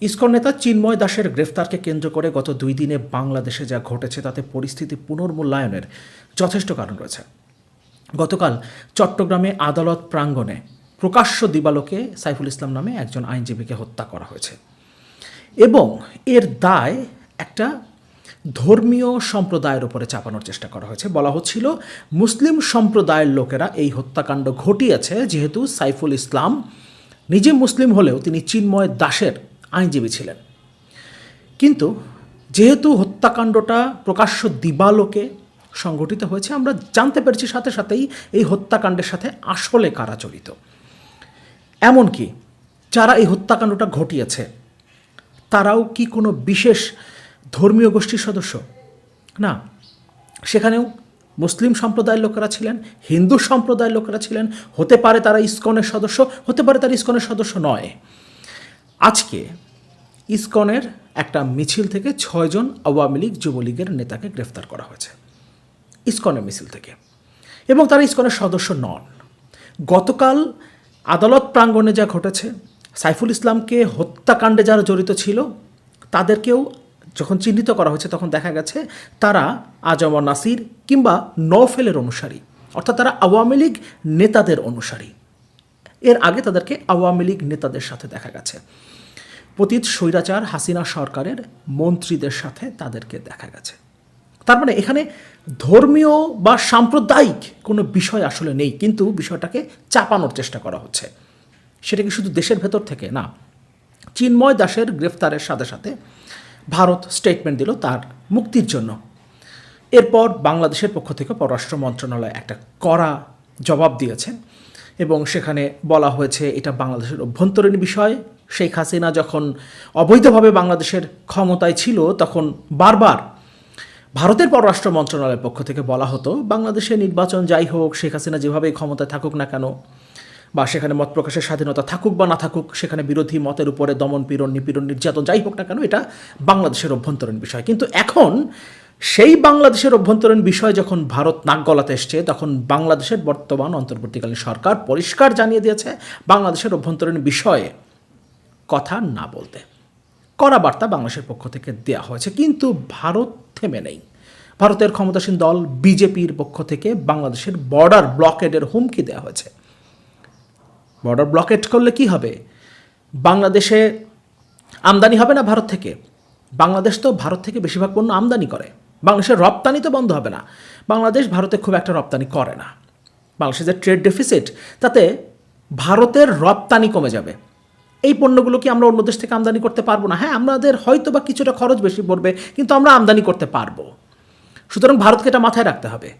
ISKCON নেতা চিন্ময় দাসের গ্রেফতারকে কেন্দ্র করে গত দুই দিনে বাংলাদেশে যা ঘটেছে তাতে পরিস্থিতি পুনর্মূল্যায়নের যথেষ্ট কারণ রয়েছে। গতকাল চট্টগ্রামে আদালত প্রাঙ্গণে প্রকাশ্য দিবালোকে সাইফুল ইসলাম নামে একজন আইনজীবীকে হত্যা করা হয়েছে এবং এর দায় একটা ধর্মীয় সম্প্রদায়ের উপরে চাপানোর চেষ্টা করা হয়েছে। বলা হচ্ছিল, মুসলিম সম্প্রদায়ের লোকেরা এই হত্যাকাণ্ড ঘটিয়েছে, যেহেতু সাইফুল ইসলাম নিজে মুসলিম হলেও তিনি চিন্ময় দাসের আইনজীবী ছিলেন। কিন্তু যেহেতু হত্যাকাণ্ডটা প্রকাশ্য দিবালোকে সংগঠিত হয়েছে, আমরা জানতে পেরেছি সাথে সাথেই এই হত্যাকাণ্ডের সাথে আসলে কারা জড়িত। এমনকি যারা এই হত্যাকাণ্ডটা ঘটিয়েছে, তারাও কি কোনো বিশেষ ধর্মীয় গোষ্ঠীর সদস্য? না। সেখানেও মুসলিম সম্প্রদায়ের লোকেরা ছিলেন, হিন্দু সম্প্রদায়ের লোকেরা ছিলেন, হতে পারে তারা ইস্কনের সদস্য, হতে পারে তারা ইস্কনের সদস্য নয়। আজকে ইসকনের একটা মিছিল থেকে ছয়জন আওয়ামী লীগ যুবলীগের নেতাকে গ্রেফতার করা হয়েছে, ইসকনের মিছিল থেকে। এবং তারা ইসকনের সদস্য নন। গতকাল আদালত প্রাঙ্গণে যা ঘটেছে, সাইফুল ইসলামকে হত্যাকাণ্ডে যারা জড়িত ছিল, তাদেরকেও যখন চিহ্নিত করা হয়েছে, তখন দেখা গেছে তারা আজম নাসির কিংবা নফেলের অনুসারী, অর্থাৎ তারা আওয়ামী লীগ নেতাদের অনুসারী। এর আগে তাদেরকে আওয়ামী লীগ নেতাদের সাথে দেখা গেছে। পতীত স্বৈরাচার হাসিনা সরকারের মন্ত্রীদের সাথে তাদেরকে দেখা গেছে। তার মানে এখানে ধর্মীয় বা সাম্প্রদায়িক কোনো বিষয় আসলে নেই, কিন্তু বিষয়টাকে চাপানোর চেষ্টা করা হচ্ছে। সেটা কি শুধু দেশের ভেতর থেকে? না। চিন্ময় দাসের গ্রেফতারের সাথে সাথে ভারত স্টেটমেন্ট দিল তার মুক্তির জন্য। এরপর বাংলাদেশের পক্ষ থেকে পররাষ্ট্র মন্ত্রণালয় একটা কড়া জবাব দিয়েছে। এবং সেখানে বলা হয়েছে, এটা বাংলাদেশের অভ্যন্তরীণ বিষয়। শেখ হাসিনা যখন অবৈধভাবে বাংলাদেশের ক্ষমতায় ছিল, তখন বারবার ভারতের পররাষ্ট্র মন্ত্রণালয়ের পক্ষ থেকে বলা হতো, বাংলাদেশে নির্বাচন যাই হোক, শেখ হাসিনা যেভাবেই ক্ষমতায় থাকুক না কেন, বা সেখানে মত প্রকাশের স্বাধীনতা থাকুক বা না থাকুক, সেখানে বিরোধী মতের উপরে দমন, পীড়ন, নিপীড়ন, নির্যাতন যাই হোক না কেন, এটা বাংলাদেশের অভ্যন্তরীণ বিষয়। কিন্তু এখন সেই বাংলাদেশের অভ্যন্তরীণ বিষয় যখন ভারত নাক গলাতে এসছে, তখন বাংলাদেশের বর্তমান অন্তর্বর্তীকালীন সরকার পরিষ্কার জানিয়ে দিয়েছে বাংলাদেশের অভ্যন্তরীণ বিষয়ে কথা না বলতে। কড়া বার্তা বাংলাদেশের পক্ষ থেকে দেওয়া হয়েছে, কিন্তু ভারত থেমে নেই। ভারতের ক্ষমতাসীন দল বিজেপির পক্ষ থেকে বাংলাদেশের বর্ডার ব্লকেডের হুমকি দেওয়া হয়েছে। বর্ডার ব্লকেট করলে কি হবে? বাংলাদেশে আমদানি হবে না ভারত থেকে? বাংলাদেশ তো ভারত থেকে বেশিরভাগ পণ্য আমদানি করে। বাংলাদেশের রপ্তানি তো বন্ধ হবে না। বাংলাদেশ ভারতে খুব একটা রপ্তানি করে না। বাংলাদেশের যে ট্রেড ডেফিসিট তাতে ভারতের রপ্তানি কমে যাবে। এই পণ্যগুলো কি আমরা অন্য দেশ থেকে আমদানি করতে পারব না? হ্যাঁ আমাদের হয়তো বা কিছুটা খরচ বেশি পড়বে, কিন্তু আমরা আমদানি করতে পারব। সুতরাং ভারতকে এটা মাথায় রাখতে হবে।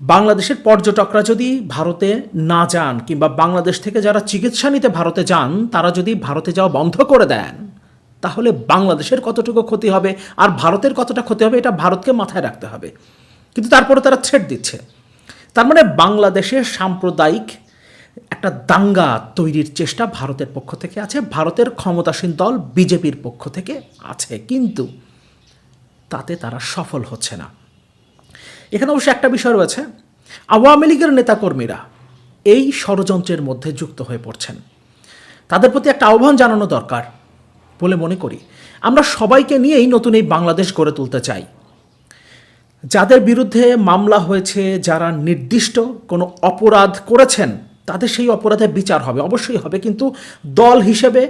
বাংলাদেশের পর্যটকরা যদি ভারতে না যান, কিংবা বাংলাদেশ থেকে যারা চিকিৎসা নিতে ভারতে যান, তারা যদি ভারতে যাওয়া বন্ধ করে দেন তাহলে বাংলাদেশের কতটুকু ক্ষতি হবে আর ভারতের কতটা ক্ষতি হবে এটা ভারতকে মাথায় রাখতে হবে। কিন্তু তারপরে তারা ছেড় দিচ্ছে। তার মানে বাংলাদেশের সাম্প্রদায়িক একটা দাঙ্গা তৈরির চেষ্টা ভারতের পক্ষ থেকে আছে, ভারতের ক্ষমতাসীন দল বিজেপির পক্ষ থেকে আছে, কিন্তু তাতে তারা সফল হচ্ছে না। এখানে অবশ্য একটা বিষয় রয়েছে, আওয়ামী লীগের নেতাকর্মীরা এই ষড়যন্ত্রের মধ্যে যুক্ত হয়ে পড়ছেন। তাদের প্রতি একটা আহ্বান জানানো দরকার বলে মনে করি। আমরা সবাইকে নিয়েই নতুন এই বাংলাদেশ গড়ে তুলতে চাই। যাদের বিরুদ্ধে মামলা হয়েছে, যারা নির্দিষ্ট কোনো অপরাধ করেছেন, তাদের সেই অপরাধের বিচার হবে, অবশ্যই হবে। কিন্তু দল হিসেবে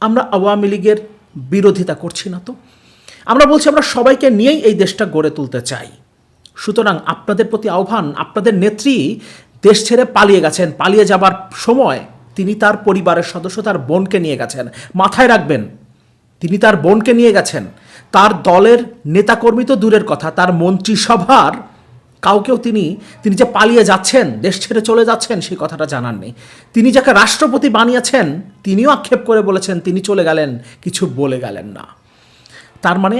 আমরা আওয়ামী লীগের বিরোধিতা করছি না তো। আমরা বলছি আমরা সবাইকে নিয়েই এই দেশটা গড়ে তুলতে চাই। সুতরাং আপনাদের প্রতি আহ্বান, আপনাদের নেত্রী দেশ ছেড়ে পালিয়ে গেছেন, পালিয়ে যাবার সময় তিনি তার পরিবারের সদস্য, তার বোনকে নিয়ে গেছেন। মাথায় রাখবেন তিনি তার বোনকে নিয়ে গেছেন। তার দলের নেতাকর্মী তো দূরের কথা, তার মন্ত্রিসভার কাউকেও তিনি তিনি যে পালিয়ে যাচ্ছেন, দেশ ছেড়ে চলে যাচ্ছেন, সেই কথাটা জানান নেই। তিনি যাকে রাষ্ট্রপতি বানিয়েছেন, তিনিও আক্ষেপ করে বলেছেন, তিনি চলে গেলেন, কিছু বলে গেলেন না। তার মানে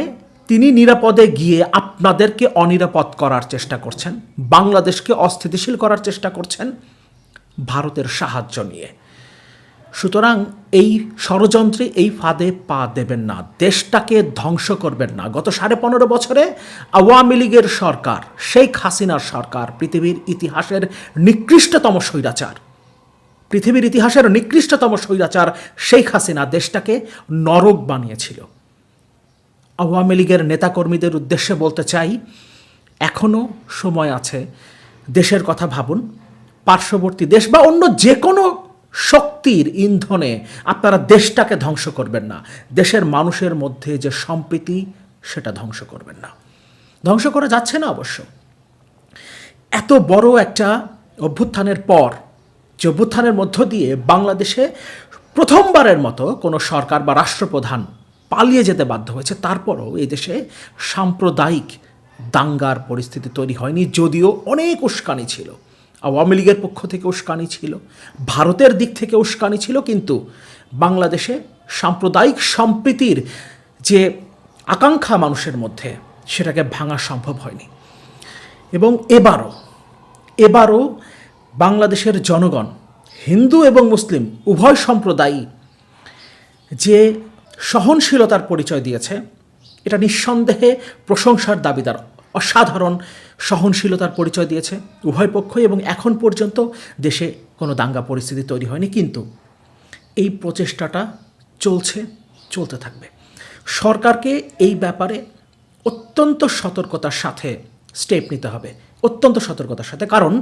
তিনি নিরাপদে গিয়ে আপনাদেরকে অনিরাপদ করার চেষ্টা করছেন, বাংলাদেশকে অস্থিতিশীল করার চেষ্টা করছেন, ভারতের সাহায্য নিয়ে। সুতরাং এই ষড়যন্ত্রে এই ফাঁদে পা দেবেন না, দেশটাকে ধ্বংস করবেন না। গত সাড়ে পনেরো বছরে আওয়ামী লীগের সরকার, শেখ হাসিনার সরকার, পৃথিবীর ইতিহাসের নিকৃষ্টতম স্বৈরাচার, পৃথিবীর ইতিহাসের নিকৃষ্টতম স্বৈরাচার শেখ হাসিনা দেশটাকে নরক বানিয়েছিল। আওয়ামী লীগের নেতাকর্মীদের উদ্দেশ্যে বলতে চাই এখনও সময় আছে দেশের কথা ভাবুন, পার্শ্ববর্তী দেশ বা অন্য যে কোনো শক্তির ইন্ধনে আপনারা দেশটাকে ধ্বংস করবেন না। দেশের মানুষের মধ্যে যে সম্প্রীতি, সেটা ধ্বংস করবেন না। ধ্বংস করা যাচ্ছে না অবশ্য। এত বড় একটা অভ্যুত্থানের পর, যে অভ্যুত্থানের মধ্য দিয়ে বাংলাদেশে প্রথমবারের মতো কোনো সরকার বা রাষ্ট্রপ্রধান পালিয়ে যেতে বাধ্য হয়েছে, তারপরও এই দেশে সাম্প্রদায়িক দাঙ্গার পরিস্থিতি তৈরি হয়নি, যদিও অনেক উস্কানি ছিল। আওয়ামী লীগের পক্ষ থেকে উস্কানি ছিল, ভারতের দিক থেকে উস্কানি ছিল, কিন্তু বাংলাদেশে সাম্প্রদায়িক সম্প্রীতির যে আকাঙ্ক্ষা মানুষের মধ্যে, সেটাকে ভাঙা সম্ভব হয়নি। এবং এবারও এবারও বাংলাদেশের জনগণ, হিন্দু এবং মুসলিম, উভয় সম্প্রদায়ই যে সহনশীলতার পরিচয় দিয়েছে, এটা নিঃসন্দেহে প্রশংসার দাবিদার। অসাধারণ সহনশীলতার পরিচয় দিয়েছে উভয় পক্ষই এবং এখন পর্যন্ত দেশে কোনো দাঙ্গা পরিস্থিতি তৈরি হয়নি, কিন্তু এই প্রচেষ্টাটা চলছে, চলতে থাকবে। সরকারকে এই ব্যাপারে অত্যন্ত সতর্কতার সাথে স্টেপ নিতে হবে, অত্যন্ত সতর্কতার সাথে। কারণ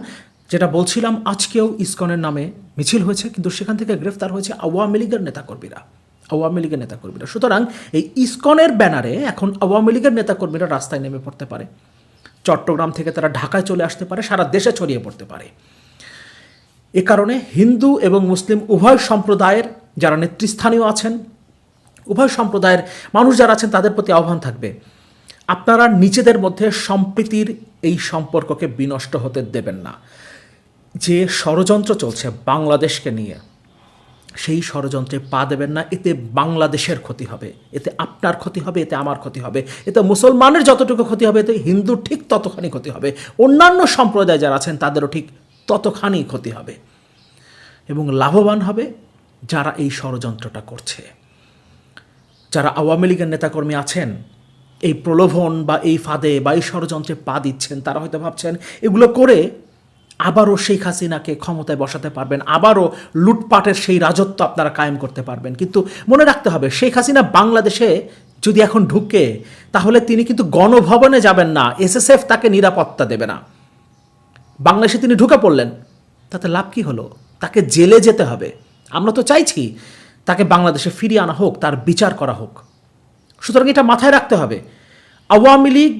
যেটা বলছিলাম, আজকেও ইসকনের নামে মিছিল হয়েছে, কিন্তু সেখান থেকে গ্রেফতার হয়েছে আওয়ামী লীগের নেতাকর্মীরা। আওয়ামী লীগের নেতাকর্মীরা। সুতরাং এই ইসকনের ব্যানারে এখন আওয়ামী লীগের নেতাকর্মীরা রাস্তায় নেমে পড়তে পারে। চট্টগ্রাম থেকে তারা ঢাকায় চলে আসতে পারে, সারা দেশে ছড়িয়ে পড়তে পারে। এ কারণে হিন্দু এবং মুসলিম উভয় সম্প্রদায়ের যারা নেতৃস্থানীয় আছেন, উভয় সম্প্রদায়ের মানুষ যারা আছেন, তাদের প্রতি আহ্বান থাকবে, আপনারা নিজেদের মধ্যে সম্প্রীতির এই সম্পর্ককে বিনষ্ট হতে দেবেন না। যে ষড়যন্ত্র চলছে বাংলাদেশকে নিয়ে সেই ষড়যন্ত্রে পা দেবেন না, এতে বাংলাদেশের ক্ষতি হবে, এতে আপনার ক্ষতি হবে, এতে আমার ক্ষতি হবে, এতে মুসলমানের যতটুকু ক্ষতি হবে, এতে হিন্দুর ঠিক ততখানি ক্ষতি হবে, অন্যান্য সম্প্রদায় যারা আছেন তাদেরও ঠিক ততখানি ক্ষতি হবে এবং লাভবান হবে যারা এই ষড়যন্ত্রটা করছে। যারা আওয়ামী লীগের নেতাকর্মী আছেন, এই প্রলোভন বা এই ফাঁদে বা এই ষড়যন্ত্রে পা দিচ্ছেন, তারা হয়তো ভাবছেন, এগুলো করে আবারও শেখ হাসিনাকে ক্ষমতায় বসাতে পারবেন, আবারও লুটপাটের সেই রাজত্ব আপনারা কায়েম করতে পারবেন। কিন্তু মনে রাখতে হবে, শেখ হাসিনা বাংলাদেশে যদি এখন ঢুকে, তাহলে তিনি কিন্তু গণভবনে যাবেন না, এসএসএফ তাকে নিরাপত্তা দেবে না। বাংলাদেশে তিনি ঢুকে পড়লেন, তাতে লাভ কি হলো? তাকে জেলে যেতে হবে। আমরা তো চাইছি তাকে বাংলাদেশে ফিরিয়ে আনা হোক, তার বিচার করা হোক। সুতরাং এটা মাথায় রাখতে হবে। আওয়ামী লীগ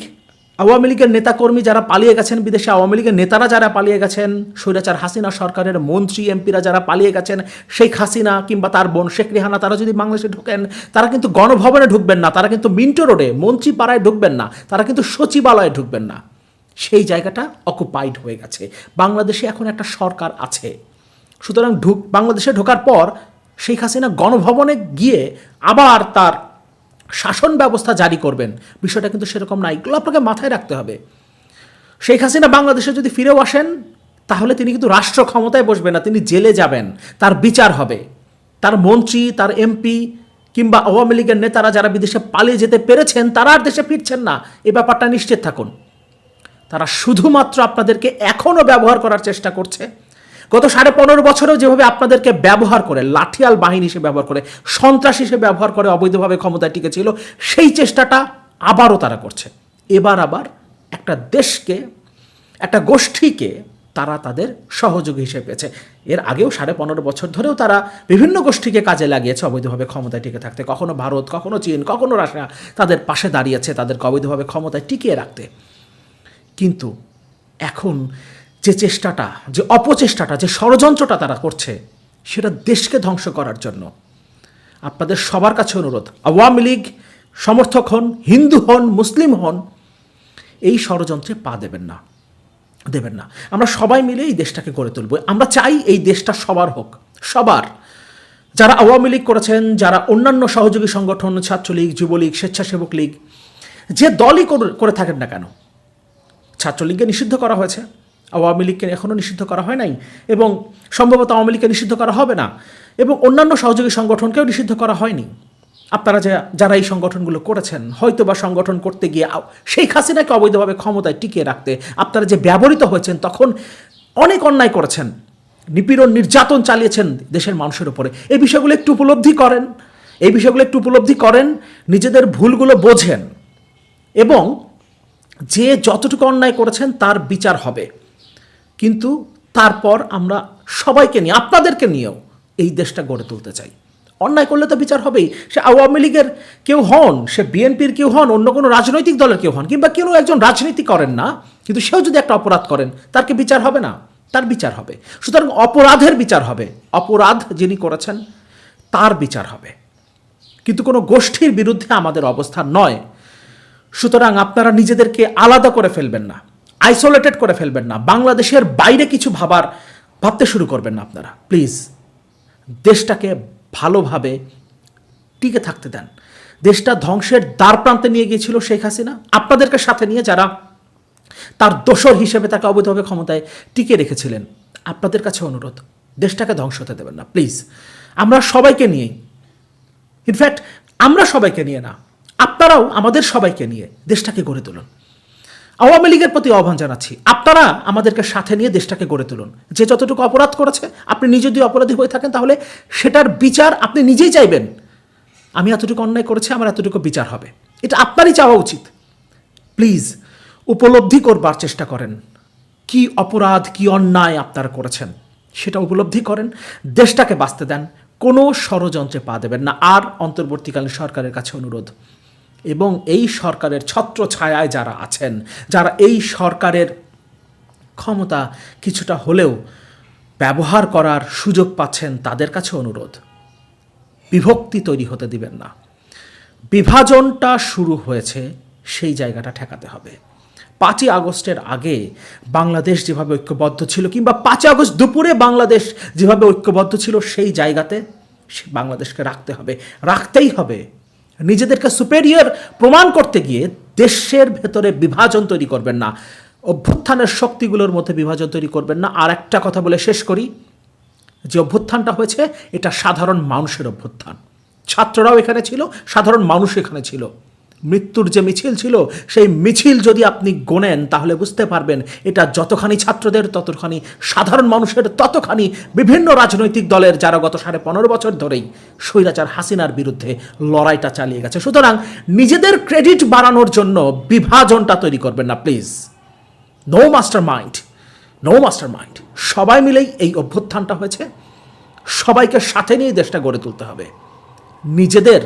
আওয়ামী লীগের নেতাকর্মী যারা পালিয়ে গেছেন বিদেশে, আওয়ামী লীগের নেতারা যারা পালিয়ে গেছেন, স্বৈরাচার হাসিনা সরকারের মন্ত্রী, এমপিরা যারা পালিয়ে গেছেন, শেখ হাসিনা কিংবা তার বোন শেখ রেহানা, তারা যদি বাংলাদেশে ঢোকেন, তারা কিন্তু গণভবনে ঢুকবেন না, তারা কিন্তু মিন্টো রোডে মন্ত্রী পাড়ায় ঢুকবেন না, তারা কিন্তু সচিবালয়ে ঢুকবেন না। সেই জায়গাটা অকুপাইড হয়ে গেছে। বাংলাদেশে এখন একটা সরকার আছে। সুতরাং ঢুক, বাংলাদেশে ঢোকার পর শেখ হাসিনা গণভবনে গিয়ে আবার তার শাসন ব্যবস্থা জারি করবেন। বিষয়টা কিন্তু সেরকম না এগুলো আপনাকে মাথায় রাখতে হবে। শেখ হাসিনা বাংলাদেশে যদি ফিরেও আসেন, তাহলে তিনি কিন্তু রাষ্ট্র ক্ষমতায় বসবেন না, তিনি জেলে যাবেন। তার বিচার হবে। তার মন্ত্রী, তার এমপি কিংবা আওয়ামী লীগের নেতারা যারা বিদেশে পালিয়ে যেতে পেরেছেন, তারা আর দেশে ফিরছেন না। এ ব্যাপারটা নিশ্চিত থাকুন। তারা শুধুমাত্র আপনাদেরকে এখনও ব্যবহার করার চেষ্টা করছে। গত সাড়ে পনেরো বছরেও যেভাবে আপনাদেরকে ব্যবহার করে, লাঠিয়াল বাহিনী হিসেবে ব্যবহার করে, সন্ত্রাস হিসেবে ব্যবহার করে অবৈধভাবে ক্ষমতায় টিকেছিল, সেই চেষ্টাটা আবারও তারা করছে। এবার আবার একটা দেশকে, একটা গোষ্ঠীকে তারা তাদের সহযোগী হিসেবে পেয়েছে। এর আগেও সাড়ে পনেরো বছর ধরেও তারা বিভিন্ন গোষ্ঠীকে কাজে লাগিয়েছে অবৈধভাবে ক্ষমতায় টিকে থাকতে। কখনো ভারত, কখনো চীন, কখনো রাশিয়া তাদের পাশে দাঁড়িয়েছে, তাদেরকে অবৈধভাবে ক্ষমতায় টিকিয়ে রাখতে। কিন্তু এখন যে চেষ্টাটা, যে অপচেষ্টাটা, যে ষড়যন্ত্রটা তারা করছে, সেটা দেশকে ধ্বংস করার জন্য। আপনাদের সবার কাছে অনুরোধ, আওয়ামী লীগ সমর্থক হন, হিন্দু হন, মুসলিম হন, এই ষড়যন্ত্রে পা দেবেন না দেবেন না। আমরা সবাই মিলে এই দেশটাকে গড়ে তুলব। আমরা চাই এই দেশটা সবার হোক, সবার। যারা আওয়ামী লীগ করেছেন, যারা অন্যান্য সহযোগী সংগঠন, ছাত্রলীগ, যুবলীগ, স্বেচ্ছাসেবক লীগ, যে দলই করে- থাকেন না কেন, ছাত্রলীগকে নিষিদ্ধ করা হয়েছে। আওয়ামী লীগকে এখনও নিষিদ্ধ করা হয় নাই এবং সম্ভবত আওয়ামী লীগকে নিষিদ্ধ করা হবে না এবং অন্যান্য সহযোগী সংগঠনকেও নিষিদ্ধ করা হয়নি। আপনারা যে, যারা এই সংগঠনগুলো করেছেন হয়তো বা সংগঠন করতে গিয়ে শেখ হাসিনাকে অবৈধভাবে ক্ষমতায় টিকিয়ে রাখতে আপনারা যে ব্যবহৃত হয়েছেন, তখন অনেক অন্যায় করেছেন, নিপীড়ন নির্যাতন চালিয়েছেন দেশের মানুষের উপরে। এই বিষয়গুলো একটু উপলব্ধি করেন, এই বিষয়গুলো একটু উপলব্ধি করেন, নিজেদের ভুলগুলো বোঝেন এবং যে যতটুকু অন্যায় করেছেন তার বিচার হবে। কিন্তু তারপর আমরা সবাইকে নিয়ে, আপনাদেরকে নিয়েও এই দেশটা গড়ে তুলতে চাই। অন্যায় করলে তো বিচার হবেই। সে আওয়ামী লীগের কেউ হন, সে বিএনপির কেউ হন, অন্য কোনো রাজনৈতিক দলের কেউ হন, কিংবা কেউ একজন রাজনীতি করেন না, কিন্তু সেও যদি একটা অপরাধ করেন, তার কি বিচার হবে না? তার বিচার হবে। সুতরাং অপরাধের বিচার হবে। অপরাধ যিনি করেছেন, তার বিচার হবে। কিন্তু কোনো গোষ্ঠীর বিরুদ্ধে আমাদের অবস্থান নয়। সুতরাং আপনারা নিজেদেরকে আলাদা করে ফেলবেন না। আইসোলেটেড করে ফেলবেন না। বাংলাদেশের বাইরে কিছু ভাবার, ভাবতে শুরু করবেন না আপনারা। প্লিজ, দেশটাকে ভালোভাবে টিকে থাকতে দেন। দেশটা ধ্বংসের দ্বার প্রান্তে নিয়ে গিয়েছিল শেখ হাসিনা। আপনাদেরকে সাথে নিয়ে যারা তার দোসর হিসেবে তাকে অবৈধভাবে ক্ষমতায় টিকে রেখেছিলেন, আপনাদের কাছে অনুরোধ, দেশটাকে ধ্বংস হতে দেবেন না। প্লিজ, আমরা সবাইকে নিয়েই ইনফ্যাক্ট আমরা সবাইকে নিয়ে না, আপনারাও আমাদের সবাইকে নিয়ে দেশটাকে গড়ে তুলুন। আওয়ামী লীগের প্রতি আহ্বান জানাচ্ছি, আপনারা আমাদেরকে সাথে নিয়ে দেশটাকে গড়ে তুলুন। যে যতটুকু অপরাধ করেছে, আপনি নিজে যদি অপরাধী হয়ে থাকেন, তাহলে সেটার বিচার আপনি নিজেই চাইবেন। আমি এতটুকু অন্যায় করেছি, আমার এতটুকু বিচার হবে। এটা আপনারই চাওয়া উচিত। প্লিজ, উপলব্ধি করবার চেষ্টা করেন। কি অপরাধ, কি অন্যায় আপনারা করেছেন, সেটা উপলব্ধি করেন, দেশটাকে বাঁচতে দেন। কোনো ষড়যন্ত্রে পা দেবেন না। আর অন্তর্বর্তীকালীন সরকারের কাছে অনুরোধ এবং এই সরকারের ছত্র ছায়ায় যারা আছেন, যারা এই সরকারের ক্ষমতা কিছুটা হলেও ব্যবহার করার সুযোগ পাচ্ছেন, তাদের কাছে অনুরোধ। বিভক্তি তৈরি হতে দিবেন না। বিভাজনটা শুরু হয়েছে, সেই জায়গাটা ঠেকাতে হবে। পাঁচই আগস্টের আগে বাংলাদেশ যেভাবে ঐক্যবদ্ধ ছিল কিংবা পাঁচই আগস্ট দুপুরে বাংলাদেশ যেভাবে ঐক্যবদ্ধ ছিল, সেই জায়গাতে বাংলাদেশকে রাখতে হবে। রাখতেই হবে। নিজেদেরকে সুপেরিয়র প্রমাণ করতে গিয়ে দেশের ভেতরে বিভাজন তৈরি করবেন না। অভ্যুত্থানের শক্তিগুলোর মধ্যে বিভাজন তৈরি করবেন না। আর একটা কথা বলে শেষ করি, যে অভ্যুত্থানটা হয়েছে, এটা সাধারণ মানুষের অভ্যুত্থান। ছাত্ররাও এখানে ছিল, সাধারণ মানুষ এখানে ছিল। মৃত্যুর যে মিছিল ছিল, সেই মিছিল যদি আপনি গোনেন, তাহলে বুঝতে পারবেন এটা যতখানি ছাত্রদের, ততখানি সাধারণ মানুষের, ততখানি বিভিন্ন রাজনৈতিক দলের যারা গত সাড়ে পনেরো বছর ধরেই স্বৈরাচার হাসিনার বিরুদ্ধে লড়াইটা চালিয়ে গেছে। সুতরাং নিজেদের ক্রেডিট বাড়ানোর জন্য বিভাজনটা তৈরি করবেন না, please. No mastermind no mastermind সবাই মিলেই এই অভ্যুত্থানটা হয়েছে। সবাইকে সাথে নিয়ে দেশটা গড়ে তুলতে হবে। নিজেদের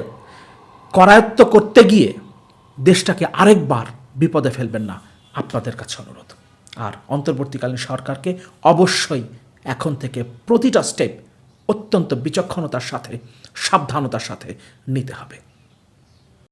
করায়ত্ত করতে গিয়ে দেশটাকে আরেকবার বিপদে ফেলবেন না। আপনাদের কাছে অনুরোধ। আর অন্তর্বর্তীকালীন সরকারকে অবশ্যই এখন থেকে প্রতিটা স্টেপ অত্যন্ত বিচক্ষণতার সাথে, সাবধানতার সাথে নিতে হবে।